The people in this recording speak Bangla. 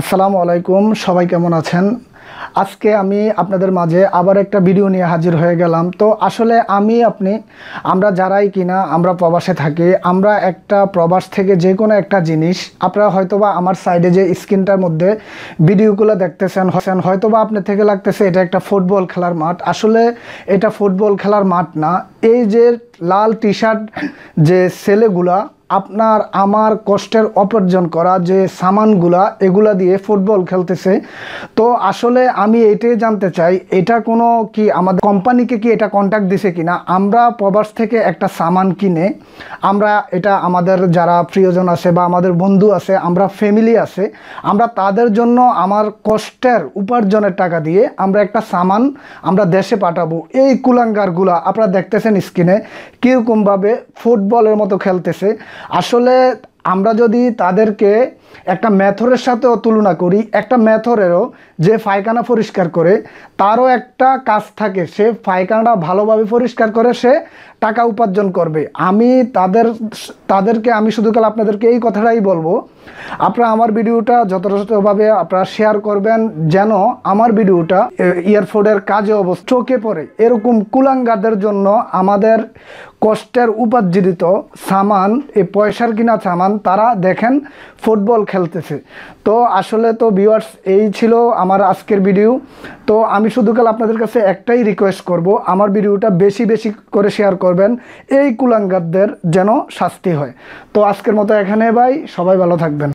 আসসালামু আলাইকুম, সবাই কেমন আছেন? আজকে আমি আপনাদের মাঝে আবার একটা ভিডিও নিয়ে হাজির হয়ে গেলাম। তো আসলে আমি, আপনি, আমরা যারাই কিনা, আমরা প্রবাসে থাকি, আমরা একটা প্রবাস থেকে যে কোনো একটা জিনিস, আপনারা হয়তোবা আমার সাইডে যে স্ক্রিনটার মধ্যে ভিডিওগুলো দেখতেছেন হচ্ছেন হয়তোবা আপনার থেকে লাগতেছে এটা একটা ফুটবল খেলার মাঠ। আসলে এটা ফুটবল খেলার মাঠ না, এই যে লাল টি শার্ট যে ছেলেগুলা আপনার, আমার কষ্টের অপার্জন করা যে সামানগুলা, এগুলা দিয়ে ফুটবল খেলতেছে। তো আসলে আমি এটাই জানতে চাই, এটা কোনো কি আমাদের কোম্পানিকে কি এটা কন্ট্যাক্ট দিছে কিনা? আমরা প্রবাস থেকে একটা সামান কিনে, আমরা এটা আমাদের যারা প্রিয়জন আছে বা আমাদের বন্ধু আছে, আমরা ফ্যামিলি আছে, আমরা তাদের জন্য আমার কষ্টের উপার্জনের টাকা দিয়ে আমরা একটা সামান আমরা দেশে পাঠাবো। এই কুলাঙ্গারগুলা আপনারা দেখতেছেন স্ক্রিনে, কীরকমভাবে ফুটবলের মতো খেলতেছে। আসলে আমরা যদি তাদেরকে একটা ম্যাথরের সাথেও তুলনা করি, একটা ম্যাথরেরও যে পায়খানা পরিষ্কার করে, তারও একটা কাজ থাকে, সে পায়খানাটা ভালোভাবে পরিষ্কার করে সে টাকা উপার্জন করবে। আমি তাদের, তাদেরকে, আমি শুধু কাল আপনাদেরকে এই কথাটাই বলব, আপনারা আমার ভিডিওটা যথাযথভাবে আপনারা শেয়ার করবেন, যেন আমার ভিডিওটা ইয়ারফোনের কাজে অবস্থা চোখে পড়ে। এরকম কুলাঙ্গারদের জন্য আমাদের কষ্টের উপার্জিত সামান, এই পয়সার কিনা সামান, তারা দেখেন ফুটবল খেলতেছে। তো আসলে তো ভিউয়ার্স এই ছিল আমার আজকের ভিডিও তো আমি শুধু কাল আপনাদের কাছে একটাই রিকোয়েস্ট করব, আমার ভিডিওটা বেশি বেশি করে শেয়ার করবেন, এই কুলাঙ্গারদের যেন শাস্তি হয়। তো আজকের মতো এখানে ভাই, সবাই ভালো থাকবেন।